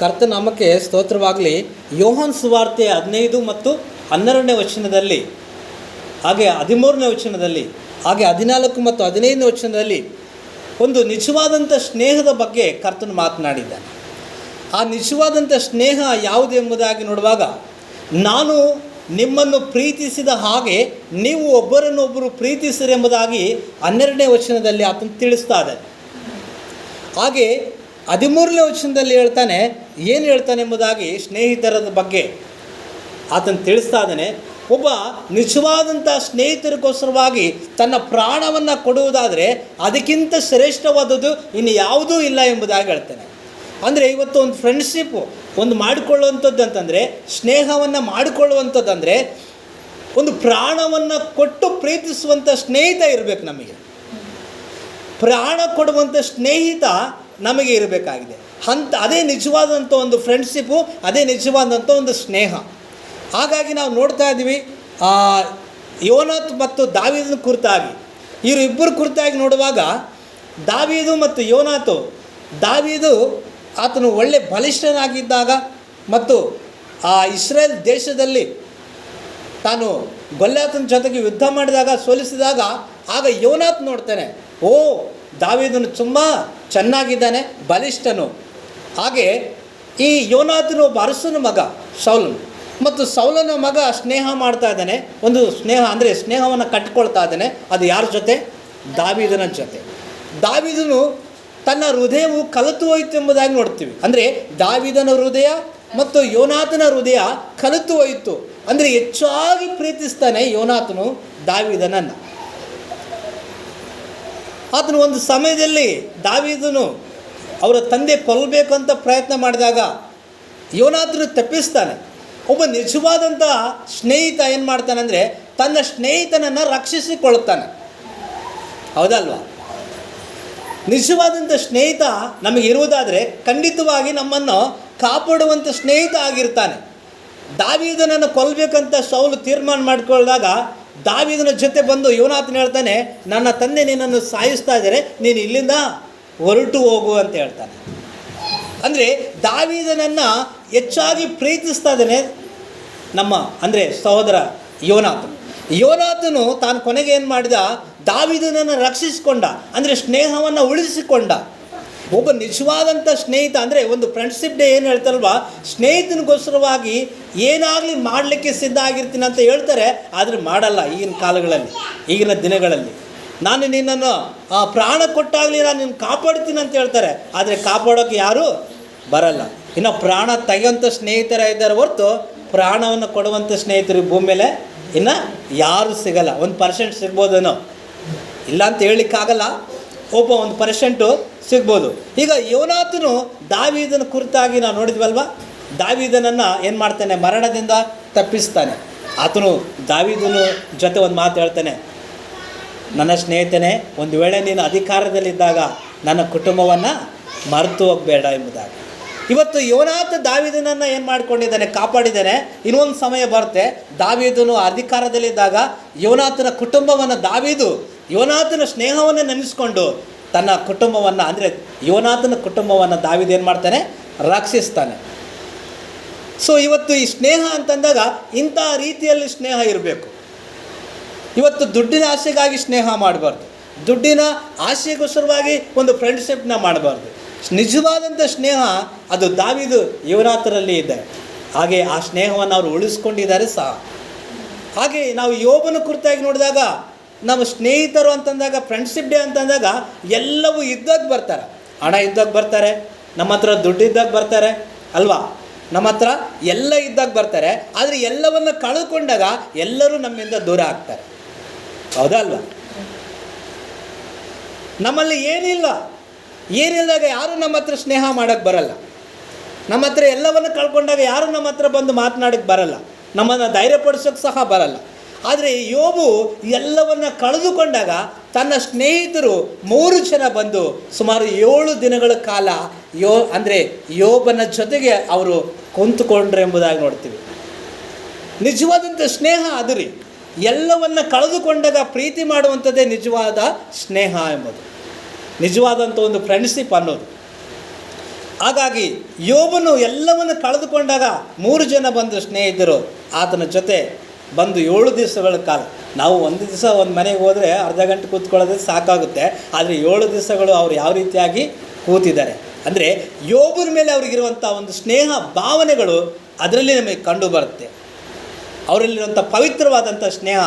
ಕರ್ತನಾಮಕ್ಕೆ ಸ್ತೋತ್ರವಾಗಲಿ. ಯೋಹನ್ ಸುವಾರ್ತೆ ಹದಿನೈದು ಮತ್ತು ಹನ್ನೆರಡನೇ ವಚನದಲ್ಲಿ, ಹಾಗೆ ಹದಿಮೂರನೇ ವಚನದಲ್ಲಿ, ಹಾಗೆ ಹದಿನಾಲ್ಕು ಮತ್ತು ಹದಿನೈದನೇ ವಚನದಲ್ಲಿ ಒಂದು ನಿಜವಾದಂಥ ಸ್ನೇಹದ ಬಗ್ಗೆ ಕರ್ತನ ಮಾತನಾಡಿದ್ದಾನೆ. ಆ ನಿಜವಾದಂಥ ಸ್ನೇಹ ಯಾವುದು ಎಂಬುದಾಗಿ ನೋಡುವಾಗ, ನಾನು ನಿಮ್ಮನ್ನು ಪ್ರೀತಿಸಿದ ಹಾಗೆ ನೀವು ಒಬ್ಬರನ್ನೊಬ್ಬರು ಪ್ರೀತಿಸಿರೆಂಬುದಾಗಿ ಹನ್ನೆರಡನೇ ವಚನದಲ್ಲಿ ಆತನು ತಿಳಿಸ್ತಾ ಇದ್ದಾನೆ. ಹಾಗೆ ಹದಿಮೂರನೇ ವಚನದಲ್ಲಿ ಹೇಳ್ತಾನೆ, ಏನು ಹೇಳ್ತಾನೆ ಎಂಬುದಾಗಿ ಸ್ನೇಹಿತರ ಬಗ್ಗೆ ಆತನ ತಿಳಿಸ್ತಾ ಇದ್ದಾನೆ. ಒಬ್ಬ ನಿಜವಾದಂಥ ಸ್ನೇಹಿತರಿಗೋಸ್ಕರವಾಗಿ ತನ್ನ ಪ್ರಾಣವನ್ನು ಕೊಡುವುದಾದರೆ ಅದಕ್ಕಿಂತ ಶ್ರೇಷ್ಠವಾದದ್ದು ಇನ್ನು ಯಾವುದೂ ಇಲ್ಲ ಎಂಬುದಾಗಿ ಹೇಳ್ತಾನೆ. ಅಂದರೆ ಇವತ್ತು ಒಂದು ಫ್ರೆಂಡ್ಶಿಪ್ಪು ಒಂದು ಮಾಡಿಕೊಳ್ಳುವಂಥದ್ದು ಅಂತಂದರೆ, ಸ್ನೇಹವನ್ನು ಮಾಡಿಕೊಳ್ಳುವಂಥದ್ದು ಒಂದು ಪ್ರಾಣವನ್ನು ಕೊಟ್ಟು ಪ್ರೀತಿಸುವಂಥ ಸ್ನೇಹಿತ ಇರಬೇಕು ನಮಗೆ. ಪ್ರಾಣ ಕೊಡುವಂಥ ಸ್ನೇಹಿತ ನಮಗೆ ಇರಬೇಕಾಗಿದೆ. ಅಂತ ಅದೇ ನಿಜವಾದಂಥ ಒಂದು ಫ್ರೆಂಡ್ಶಿಪ್ಪು ಅದೇ ನಿಜವಾದಂಥ ಒಂದು ಸ್ನೇಹ. ಹಾಗಾಗಿ ನಾವು ನೋಡ್ತಾ ಇದ್ದೀವಿ ಯೋನಾಥ್ ಮತ್ತು ದಾವಿದನ ಕುರಿತಾಗಿ. ಇವರು ಇಬ್ಬರು ಕುರಿತಾಗಿ ನೋಡುವಾಗ, ದಾವೀದು ಮತ್ತು ಯೋನಾಥು, ದಾವೀದು ಆತನು ಒಳ್ಳೆ ಬಲಿಷ್ಠನಾಗಿದ್ದಾಗ ಮತ್ತು, ಆ, ಇಸ್ರೇಲ್ ದೇಶದಲ್ಲಿ ತಾನು ಗೊಲ್ಲಾತನ ಜೊತೆಗೆ ಯುದ್ಧ ಮಾಡಿದಾಗ ಸೋಲಿಸಿದಾಗ, ಆಗ ಯೋನಾಥ್ ನೋಡ್ತೇನೆ, ಓ ದಾವೀದನು ತುಂಬ ಚೆನ್ನಾಗಿದ್ದಾನೆ, ಬಲಿಷ್ಠನು. ಹಾಗೆ ಈ ಯೋನಾಥನು ಒಬ್ಬ ಅರಸನ ಮಗ ಸೌಲನು. ಮತ್ತು ಸೌಲನ ಮಗ ಸ್ನೇಹ ಮಾಡ್ತಾ ಇದ್ದಾನೆ. ಒಂದು ಸ್ನೇಹ ಅಂದರೆ ಸ್ನೇಹವನ್ನು ಕಟ್ಕೊಳ್ತಾ ಇದ್ದಾನೆ. ಅದು ಯಾರ ಜೊತೆ? ದಾವಿದನ ಜೊತೆ. ದಾವಿದನು ತನ್ನ ಹೃದಯವು ಕಲಿತು ಹೋಯಿತು ಎಂಬುದಾಗಿ ನೋಡ್ತೀವಿ. ಅಂದರೆ ದಾವಿದನ ಹೃದಯ ಮತ್ತು ಯೋನಾಥನ ಹೃದಯ ಕಲಿತು ಹೋಯಿತು. ಅಂದರೆ ಹೆಚ್ಚಾಗಿ ಪ್ರೀತಿಸ್ತಾನೆ ಯೋನಾಥನು ದಾವಿದನನ್ನು. ಆತನು ಒಂದು ಸಮಯದಲ್ಲಿ ದಾವಿದನು ಅವರ ತಂದೆ ಕೊಲ್ಲಬೇಕಂತ ಪ್ರಯತ್ನ ಮಾಡಿದಾಗ ಯೋನಾಥನು ತಪ್ಪಿಸ್ತಾನೆ. ಒಬ್ಬ ನಿಜವಾದಂಥ ಸ್ನೇಹಿತ ಏನು ಮಾಡ್ತಾನೆ ಅಂದರೆ ತನ್ನ ಸ್ನೇಹಿತನನ್ನು ರಕ್ಷಿಸಿಕೊಳ್ಳುತ್ತಾನೆ. ಹೌದಲ್ವಾ ನಿಜವಾದಂಥ ಸ್ನೇಹಿತ ನಮಗೆ ಇರುವುದಾದರೆ ಖಂಡಿತವಾಗಿ ನಮ್ಮನ್ನು ಕಾಪಾಡುವಂಥ ಸ್ನೇಹಿತ ಆಗಿರ್ತಾನೆ. ದಾವಿದನನ್ನು ಕೊಲ್ಲಬೇಕಂತ ಸೌಲು ತೀರ್ಮಾನ ಮಾಡಿಕೊಳ್ಳದಾಗ ದಾವೀದನ ಜೊತೆ ಬಂದು ಯುವನಾಥನ ಹೇಳ್ತಾನೆ, ನನ್ನ ತಂದೆ ನಿನ್ನನ್ನು ಸಾಯಿಸ್ತಾ ಇದ್ದಾರೆ, ನೀನು ಇಲ್ಲಿಂದ ಹೊರಟು ಹೋಗು ಅಂತ ಹೇಳ್ತಾನೆ. ಅಂದರೆ ದಾವಿದನನ್ನು ಹೆಚ್ಚಾಗಿ ಪ್ರೀತಿಸ್ತಾ ಇದ್ದಾನೆ ನಮ್ಮ, ಅಂದರೆ ಸಹೋದರ ಯುವನಾಥ ಯೋನಾಥನು ತಾನು ಕೊನೆಗೆ ಏನು ಮಾಡಿದ? ದಾವಿದನನ್ನು ರಕ್ಷಿಸಿಕೊಂಡ, ಅಂದರೆ ಸ್ನೇಹವನ್ನು ಉಳಿಸಿಕೊಂಡ. ಒಬ್ಬ ನಿಜವಾದಂಥ ಸ್ನೇಹಿತ ಅಂದರೆ ಒಂದು ಫ್ರೆಂಡ್ಶಿಪ್ ಡೇ ಏನು ಹೇಳ್ತಾರಲ್ವ? ಸ್ನೇಹಿತನಿಗೋಸ್ಕರವಾಗಿ ಏನಾಗಲಿ ಮಾಡಲಿಕ್ಕೆ ಸಿದ್ಧ ಆಗಿರ್ತೀನಿ ಅಂತ ಹೇಳ್ತಾರೆ, ಆದರೆ ಮಾಡಲ್ಲ ಈಗಿನ ಕಾಲಗಳಲ್ಲಿ, ಈಗಿನ ದಿನಗಳಲ್ಲಿ. ನಾನು ನಿನ್ನನ್ನು ಪ್ರಾಣ ಕೊಟ್ಟಾಗಲಿ ನಾನು ನಿನ್ನ ಕಾಪಾಡ್ತೀನಿ ಅಂತ ಹೇಳ್ತಾರೆ, ಆದರೆ ಕಾಪಾಡೋಕ್ಕೆ ಯಾರೂ ಬರಲ್ಲ. ಇನ್ನು ಪ್ರಾಣ ತೆಗೆಯುವಂಥ ಸ್ನೇಹಿತರ ಇದ್ದಾರೆ ಹೊರತು ಪ್ರಾಣವನ್ನು ಕೊಡುವಂಥ ಸ್ನೇಹಿತರು ಭೂಮಿ ಮೇಲೆ ಇನ್ನು ಯಾರೂ ಸಿಗಲ್ಲ. ಒಂದು ಪರ್ಸೆಂಟ್ ಸಿಗ್ಬೋದೇನೋ? ಇಲ್ಲ ಅಂತ ಹೇಳಲಿಕ್ಕಾಗಲ್ಲ. ಒಬ್ಬ ಒಂದು ಪರ್ಸೆಂಟು ಸಿಗ್ಬೋದು. ಈಗ ಯೋನಾಥನು ದಾವಿದನ ಕುರಿತಾಗಿ ನಾವು ನೋಡಿದ್ವಲ್ವಾ? ದಾವಿದನನ್ನು ಏನು ಮಾಡ್ತಾನೆ? ಮರಣದಿಂದ ತಪ್ಪಿಸ್ತಾನೆ. ಆತನು ದಾವಿದನು ಜೊತೆ ಒಂದು ಮಾತು ಹೇಳ್ತಾನೆ. ನನ್ನ ಸ್ನೇಹಿತನೇ, ಒಂದು ವೇಳೆ ನೀನು ಅಧಿಕಾರದಲ್ಲಿದ್ದಾಗ ನನ್ನ ಕುಟುಂಬವನ್ನು ಮರೆತು ಹೋಗಬೇಡ ಎಂಬುದಾಗಿ. ಇವತ್ತು ಯೋನಾಥ ದಾವಿದನನ್ನು ಏನು ಮಾಡ್ಕೊಂಡಿದ್ದಾನೆ? ಕಾಪಾಡಿದ್ದಾನೆ. ಇನ್ನೊಂದು ಸಮಯ ಬರುತ್ತೆ. ದಾವಿದನು ಅಧಿಕಾರದಲ್ಲಿದ್ದಾಗ ಯೋನಾಥನ ಕುಟುಂಬವನ್ನು ದಾವಿದು ಯೋನಾಥನ ಸ್ನೇಹವನ್ನು ನೆನೆಸ್ಕೊಂಡು ತನ್ನ ಕುಟುಂಬವನ್ನು, ಅಂದರೆ ಯುವನಾಥನ ಕುಟುಂಬವನ್ನು ದಾವಿದ ಏನು ಮಾಡ್ತಾನೆ? ರಕ್ಷಿಸ್ತಾನೆ ಸೊ ಇವತ್ತು ಈ ಸ್ನೇಹ ಅಂತಂದಾಗ ಇಂಥ ರೀತಿಯಲ್ಲಿ ಸ್ನೇಹ ಇರಬೇಕು. ಇವತ್ತು ದುಡ್ಡಿನ ಆಸೆಗಾಗಿ ಸ್ನೇಹ ಮಾಡಬಾರ್ದು. ದುಡ್ಡಿನ ಆಸೆಗೋಸ್ಕರವಾಗಿ ಒಂದು ಫ್ರೆಂಡ್ಶಿಪ್ನ ಮಾಡಬಾರ್ದು. ನಿಜವಾದಂಥ ಸ್ನೇಹ ಅದು ದಾವಿದು ಯುವನಾಥರಲ್ಲಿ ಇದೆ. ಹಾಗೆ ಆ ಸ್ನೇಹವನ್ನು ಅವರು ಉಳಿಸ್ಕೊಂಡಿದ್ದಾರೆ ಸಹ. ಹಾಗೆ ನಾವು ಯೋಬನ ಕುರಿತಾಗಿ ನೋಡಿದಾಗ ನಮ್ಮ ಸ್ನೇಹಿತರು ಅಂತಂದಾಗ ಫ್ರೆಂಡ್ಶಿಪ್ ಡೇ ಅಂತಂದಾಗ ಎಲ್ಲವೂ ಇದ್ದಾಗ ಬರ್ತಾರೆ. ಹಣ ಇದ್ದಾಗ ಬರ್ತಾರೆ, ನಮ್ಮ ಹತ್ರ ದುಡ್ಡು ಇದ್ದಾಗ ಬರ್ತಾರೆ, ಅಲ್ವಾ? ನಮ್ಮ ಹತ್ರ ಎಲ್ಲ ಇದ್ದಾಗ ಬರ್ತಾರೆ, ಆದರೆ ಎಲ್ಲವನ್ನು ಕಳೆದುಕೊಂಡಾಗ ಎಲ್ಲರೂ ನಮ್ಮಿಂದ ದೂರ ಆಗ್ತಾರೆ. ಹೌದಾ ಅಲ್ವಾ? ನಮ್ಮಲ್ಲಿ ಏನಿಲ್ಲ. ಏನಿಲ್ಲದಾಗ ಯಾರೂ ನಮ್ಮ ಹತ್ರ ಸ್ನೇಹ ಮಾಡೋಕ್ಕೆ ಬರಲ್ಲ. ನಮ್ಮ ಹತ್ರ ಎಲ್ಲವನ್ನು ಕಳ್ಕೊಂಡಾಗ ಯಾರೂ ನಮ್ಮ ಹತ್ರ ಬಂದು ಮಾತನಾಡೋಕ್ಕೆ ಬರಲ್ಲ. ನಮ್ಮನ್ನು ಧೈರ್ಯಪಡಿಸೋಕ್ಕೆ ಸಹ ಬರಲ್ಲ. ಆದರೆ ಯೋಬು ಎಲ್ಲವನ್ನು ಕಳೆದುಕೊಂಡಾಗ ತನ್ನ ಸ್ನೇಹಿತರು ಮೂರು ಜನ ಬಂದು ಸುಮಾರು ಏಳು ದಿನಗಳ ಕಾಲ ಯೋ ಅಂದರೆ ಯೋಬನ ಜೊತೆಗೆ ಅವರು ಕುಂತುಕೊಂಡ್ರು ಎಂಬುದಾಗಿ ನೋಡ್ತೀವಿ. ನಿಜವಾದಂಥ ಸ್ನೇಹ ಅದು ರೀ. ಎಲ್ಲವನ್ನು ಕಳೆದುಕೊಂಡಾಗ ಪ್ರೀತಿ ಮಾಡುವಂಥದ್ದೇ ನಿಜವಾದ ಸ್ನೇಹ ಎಂಬುದು. ನಿಜವಾದಂಥ ಒಂದು ಫ್ರೆಂಡ್ಶಿಪ್ ಅನ್ನೋದು. ಹಾಗಾಗಿ ಯೋಬನು ಎಲ್ಲವನ್ನು ಕಳೆದುಕೊಂಡಾಗ ಮೂರು ಜನ ಬಂದು ಸ್ನೇಹಿತರು ಆತನ ಜೊತೆ ಬಂದು ಏಳು ದಿವಸಗಳ ಕಾಲ. ನಾವು ಒಂದು ದಿವಸ ಒಂದು ಮನೆಗೆ ಹೋದರೆ ಅರ್ಧ ಗಂಟೆ ಕೂತ್ಕೊಳ್ಳೋದು ಸಾಕಾಗುತ್ತೆ. ಆದರೆ ಏಳು ದಿವಸಗಳು ಅವ್ರು ಯಾವ ರೀತಿಯಾಗಿ ಕೂತಿದ್ದಾರೆ? ಅಂದರೆ ಯೋಬರ ಮೇಲೆ ಅವ್ರಿಗಿರುವಂಥ ಒಂದು ಸ್ನೇಹ, ಭಾವನೆಗಳು ಅದರಲ್ಲಿ ನಮಗೆ ಕಂಡು ಬರುತ್ತೆ. ಅವರಲ್ಲಿರುವಂಥ ಪವಿತ್ರವಾದಂಥ ಸ್ನೇಹ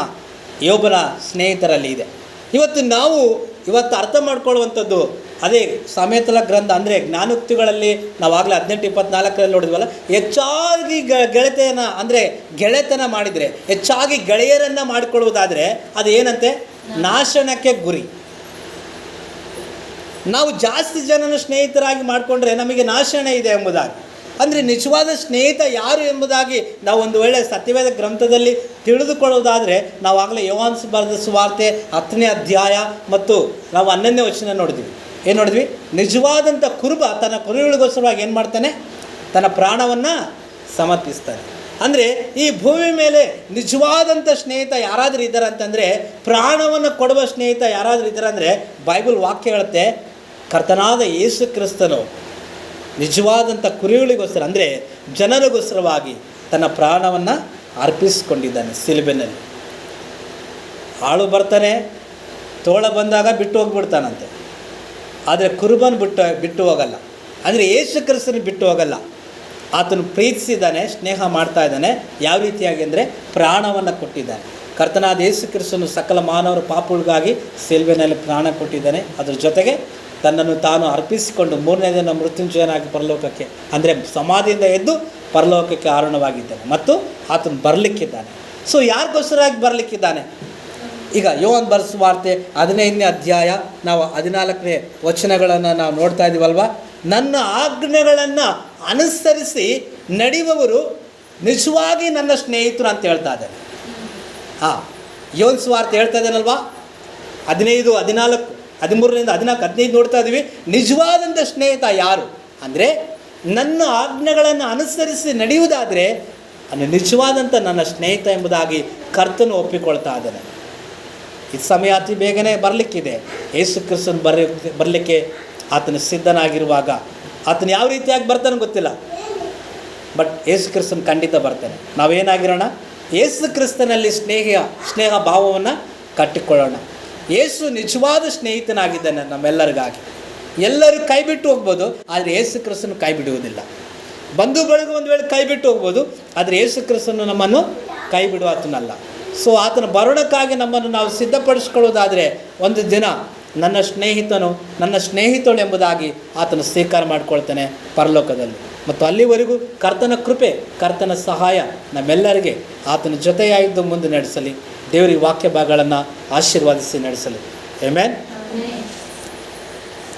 ಯೋಬನ ಸ್ನೇಹಿತರಲ್ಲಿ ಇದೆ. ಇವತ್ತು ನಾವು ಇವತ್ತು ಅರ್ಥ ಮಾಡ್ಕೊಳ್ಳುವಂಥದ್ದು. ಅದೇ ಸಮೇತಲ ಗ್ರಂಥ ಅಂದರೆ ಜ್ಞಾನೋಕ್ತಿಗಳಲ್ಲಿ ನಾವಾಗಲೇ ಹದಿನೆಂಟು ಇಪ್ಪತ್ನಾಲ್ಕರಲ್ಲಿ ನೋಡಿದ್ವಲ್ಲ ಹೆಚ್ಚಾಗಿ ಗ ಗೆಳೆತನ ಅಂದರೆ ಗೆಳೆತನ ಮಾಡಿದರೆ ಹೆಚ್ಚಾಗಿ ಗೆಳೆಯರನ್ನು ಮಾಡಿಕೊಳ್ಳುವುದಾದರೆ ಅದು ಏನಂತೆ ನಾಶನಕ್ಕೆ ಗುರಿ. ನಾವು ಜಾಸ್ತಿ ಜನನ ಸ್ನೇಹಿತರಾಗಿ ಮಾಡಿಕೊಂಡ್ರೆ ನಮಗೆ ನಾಶನ ಇದೆ ಎಂಬುದಾಗಿ. ಅಂದರೆ ನಿಜವಾದ ಸ್ನೇಹಿತ ಯಾರು ಎಂಬುದಾಗಿ ನಾವು ಒಂದು ವೇಳೆ ಸತ್ಯವೇದ ಗ್ರಂಥದಲ್ಲಿ ತಿಳಿದುಕೊಳ್ಳುವುದಾದರೆ ನಾವು ಆಗಲೇ ಯೋಹಾನ್ಸ್ ಬರೆದ ಸುವಾರ್ತೆ ಹತ್ತನೇ ಅಧ್ಯಾಯ ಮತ್ತು ನಾವು ಹನ್ನೊಂದನೇ ವಚನ ನೋಡಿದ್ವಿ. ಏನು ನೋಡಿದ್ವಿ? ನಿಜವಾದಂಥ ಕುರುಬ ತನ್ನ ಕುರಿಗಳಿಗೋಸ್ಕರವಾಗಿ ಏನು ಮಾಡ್ತಾನೆ? ತನ್ನ ಪ್ರಾಣವನ್ನು ಸಮರ್ಪಿಸ್ತಾನೆ. ಅಂದರೆ ಈ ಭೂಮಿ ಮೇಲೆ ನಿಜವಾದಂಥ ಸ್ನೇಹಿತ ಯಾರಾದರೂ ಇದ್ದಾರೆ ಅಂತಂದರೆ ಪ್ರಾಣವನ್ನು ಕೊಡುವ ಸ್ನೇಹಿತ ಯಾರಾದರೂ ಇದ್ದಾರೆ ಅಂದರೆ ಬೈಬಲ್ ವಾಕ್ಯ ಹೇಳುತ್ತೆ, ಕರ್ತನಾದ ಯೇಸು ಕ್ರಿಸ್ತನು. ನಿಜವಾದಂಥ ಕುರಿಗಳಿಗೋಸ್ಕರ, ಅಂದರೆ ಜನರಿಗೋಸ್ಕರವಾಗಿ ತನ್ನ ಪ್ರಾಣವನ್ನು ಅರ್ಪಿಸಿಕೊಂಡಿದ್ದಾನೆ ಸಿಲುಬೆನಲ್ಲಿ ಆಳು ಬರ್ತಾನೆ, ತೋಳ ಬಂದಾಗ ಬಿಟ್ಟು ಹೋಗ್ಬಿಡ್ತಾನಂತೆ. ಆದರೆ ಕುರುಬನ್ ಬಿಟ್ಟು ಬಿಟ್ಟು ಹೋಗಲ್ಲ. ಅಂದರೆ ಯೇಸು ಕ್ರಿಸ್ತನ ಬಿಟ್ಟು ಹೋಗಲ್ಲ. ಆತನು ಪ್ರೀತಿಸಿದ್ದಾನೆ, ಸ್ನೇಹ ಮಾಡ್ತಾ ಇದ್ದಾನೆ. ಯಾವ ರೀತಿಯಾಗಿ ಅಂದರೆ ಪ್ರಾಣವನ್ನು ಕೊಟ್ಟಿದ್ದಾನೆ. ಕರ್ತನಾದ ಯೇಸು ಕ್ರಿಸ್ತನು ಸಕಲ ಮಾನವರ ಪಾಪುಗಳಿಗಾಗಿ ಸಿಲ್ವೆನಲ್ಲಿ ಪ್ರಾಣ ಕೊಟ್ಟಿದ್ದಾನೆ. ಅದರ ಜೊತೆಗೆ ತನ್ನನ್ನು ತಾನು ಅರ್ಪಿಸಿಕೊಂಡು ಮೂರನೇ ದಿನ ಮೃತ್ಯುಂಜಯನಾಗಿ ಪರಲೋಕಕ್ಕೆ, ಅಂದರೆ ಸಮಾಧಿಯಿಂದ ಎದ್ದು ಪರಲೋಕಕ್ಕೆ ಕಾರಣವಾಗಿದ್ದಾನೆ ಮತ್ತು ಆತನು ಬರಲಿಕ್ಕಿದ್ದಾನೆ. ಸೊ ಯಾರಿಗೋಸ್ಕರಾಗಿ ಬರಲಿಕ್ಕಿದ್ದಾನೆ? ಈಗ ಯೋನ್ ವಾರ್ತೆ ಹದಿನೈದನೇ ಅಧ್ಯಾಯ, ನಾವು ಹದಿನಾಲ್ಕನೇ ವಚನಗಳನ್ನು ನಾವು ನೋಡ್ತಾ ಇದ್ದೀವಲ್ವ ನನ್ನ ಆಜ್ಞೆಗಳನ್ನು ಅನುಸರಿಸಿ ನಡೆಯುವವರು ನಿಜವಾಗಿ ನನ್ನ ಸ್ನೇಹಿತರು ಅಂತ ಹೇಳ್ತಾ ಇದ್ದಾರೆ ಹಾಂ ಯೋನ್ ಸ್ವಾರ್ಥ ಹೇಳ್ತಾ ಇದ್ದಾನಲ್ವಾ? ಹದಿನೈದು, ಹದಿನಾಲ್ಕು. ಹದಿಮೂರರಿಂದ ಹದಿನಾಲ್ಕು, ಹದಿನೈದು ನೋಡ್ತಾ ಇದ್ದೀವಿ. ನಿಜವಾದಂಥ ಸ್ನೇಹಿತ ಯಾರು? ಅಂದರೆ ನನ್ನ ಆಜ್ಞೆಗಳನ್ನು ಅನುಸರಿಸಿ ನಡೆಯುವುದಾದರೆ ಅದು ನಿಜವಾದಂಥ ನನ್ನ ಸ್ನೇಹಿತ ಎಂಬುದಾಗಿ ಕರ್ತನು ಒಪ್ಪಿಕೊಳ್ತಾ ಇದ್ದಾನೆ. ಈ ಸಮಯ ಅತಿ ಬೇಗನೆ ಬರಲಿಕ್ಕಿದೆ. ಯೇಸು ಕ್ರಿಸ್ತನ್ ಬರ, ಬರಲಿಕ್ಕೆ ಆತನ ಸಿದ್ಧನಾಗಿರುವಾಗ ಆತನು ಯಾವ ರೀತಿಯಾಗಿ ಬರ್ತಾನೆ ಗೊತ್ತಿಲ್ಲ. ಬಟ್ ಯೇಸು ಕ್ರಿಸ್ತನ್ ಖಂಡಿತ ಬರ್ತಾನೆ. ನಾವೇನಾಗಿರೋಣ? ಯೇಸು ಕ್ರಿಸ್ತನಲ್ಲಿ ಸ್ನೇಹ ಸ್ನೇಹ ಭಾವವನ್ನು ಕಟ್ಟಿಕೊಳ್ಳೋಣ. ಯೇಸು ನಿಜವಾದ ಸ್ನೇಹಿತನಾಗಿದ್ದಾನೆ ನಮ್ಮೆಲ್ಲರಿಗಾಗಿ. ಎಲ್ಲರೂ ಕೈ ಬಿಟ್ಟು ಹೋಗ್ಬೋದು, ಆದರೆ ಏಸು ಕ್ರಿಸ್ತನು ಕೈ ಬಿಡುವುದಿಲ್ಲ ಬಂಧು ಬಳಗ ಒಂದು ವೇಳೆ ಕೈ ಬಿಟ್ಟು ಹೋಗ್ಬೋದು, ಆದರೆ ಏಸು ಕ್ರಿಸ್ತನು ನಮ್ಮನ್ನು ಕೈ ಬಿಡುವ ಆತನಲ್ಲ. ಸೊ ಆತನ ಬರೋಣಕ್ಕಾಗಿ ನಮ್ಮನ್ನು ನಾವು ಸಿದ್ಧಪಡಿಸ್ಕೊಳ್ಳೋದಾದರೆ ಒಂದು ದಿನ ನನ್ನ ಸ್ನೇಹಿತನು, ನನ್ನ ಸ್ನೇಹಿತಳು ಎಂಬುದಾಗಿ ಆತನು ಸ್ವೀಕಾರ ಮಾಡಿಕೊಳ್ತಾನೆ ಪರಲೋಕದಲ್ಲಿ. ಮತ್ತು ಅಲ್ಲಿವರೆಗೂ ಕರ್ತನ ಕೃಪೆ, ಕರ್ತನ ಸಹಾಯ ನಮ್ಮೆಲ್ಲರಿಗೆ ಆತನ ಜೊತೆಯಾಗಿದ್ದು ಮುಂದೆ ನಡೆಸಲಿ. ದೇವರಿಗೆ ವಾಕ್ಯ ಭಾಗಗಳನ್ನು ಆಶೀರ್ವಾದಿಸಿ ನಡೆಸಲಿ Amen.